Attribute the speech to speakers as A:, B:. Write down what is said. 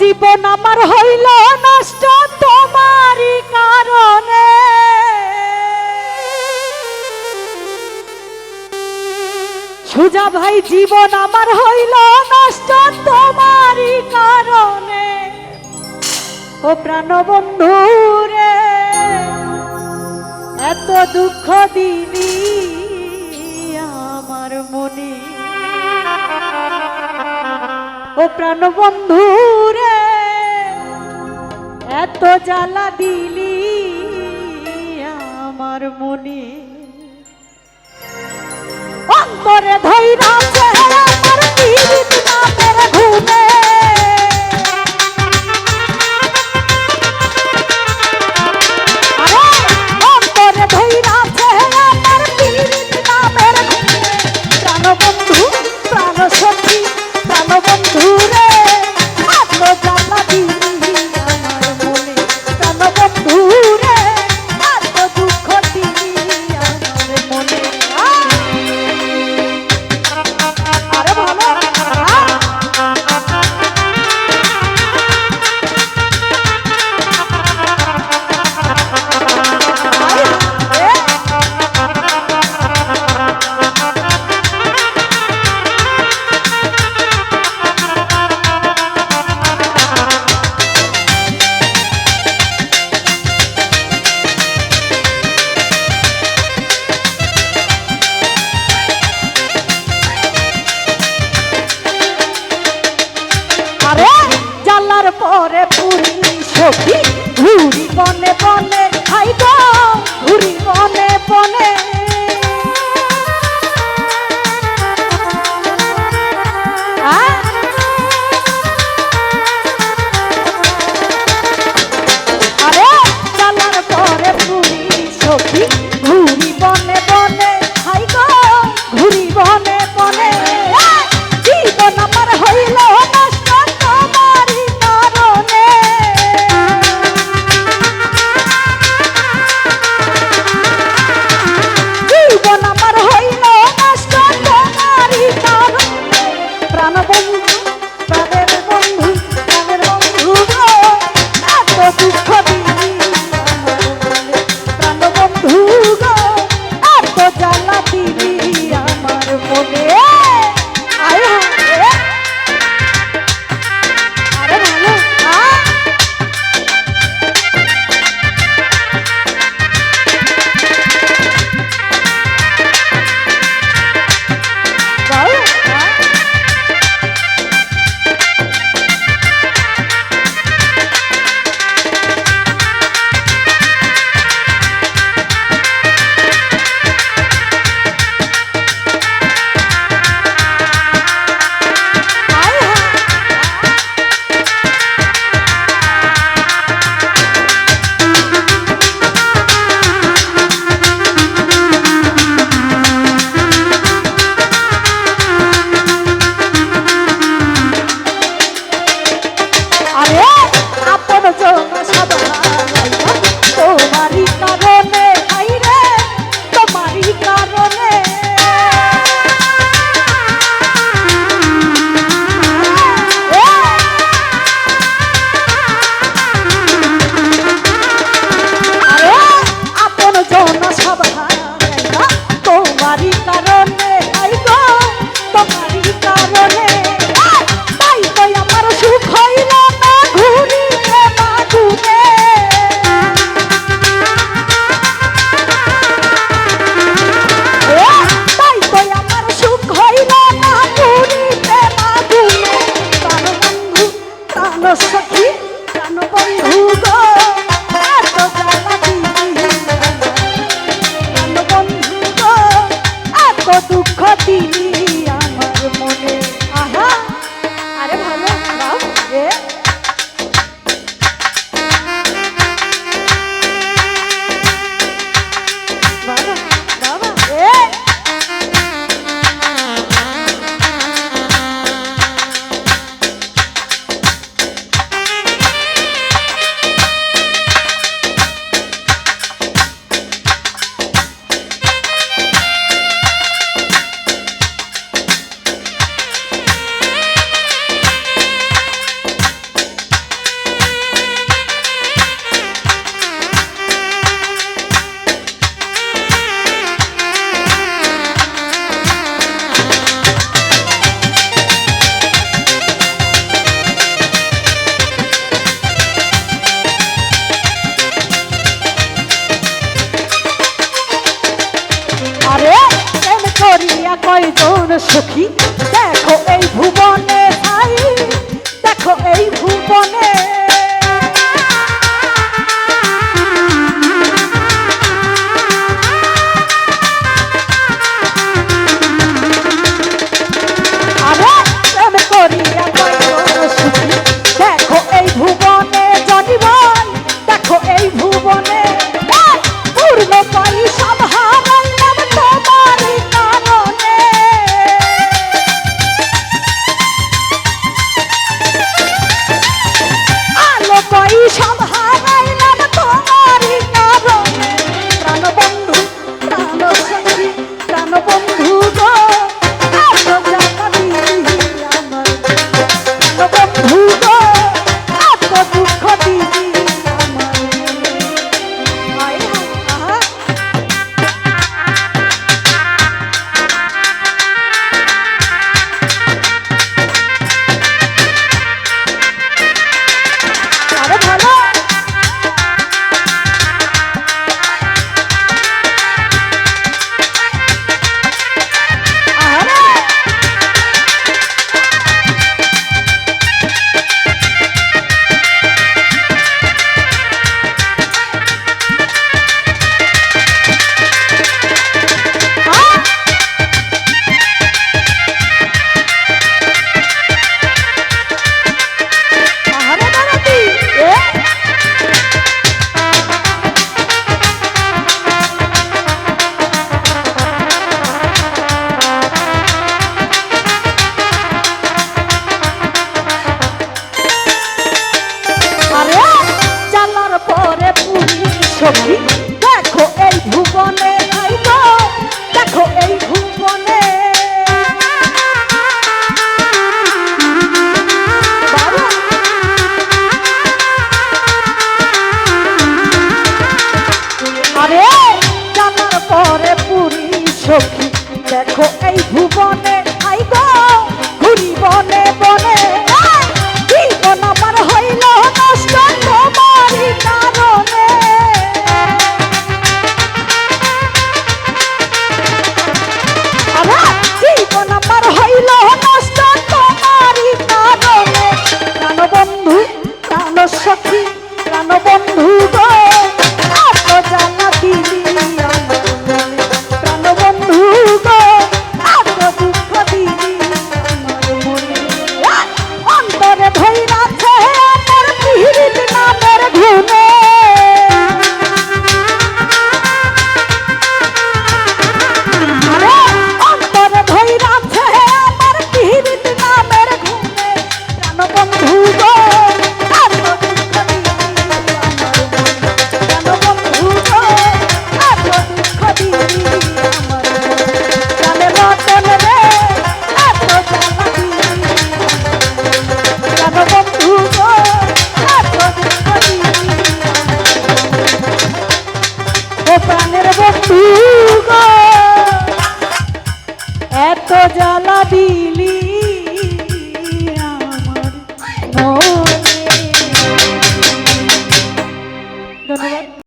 A: জীবন আমার হইল নষ্ট তোমারই কারণে। সুজা ভাই, জীবন আমার হইল নষ্ট তোমারই কারণে। ও প্রাণবন্ধু রে, এত দুঃখ দিনী আমার মনে। ও প্রাণ বন্ধু রে এত জ্বালা দিলি আমার মনে। অন্তরে ধৈর্য সখী ঘুরি বনে বনে খাইব সখী প্রাণ বন্ধু গো এত জ্বালাকি প্রাণ বন্ধু দুঃখ দিলি করিয়া কয়জন সুখী? দেখো এই ভুবনে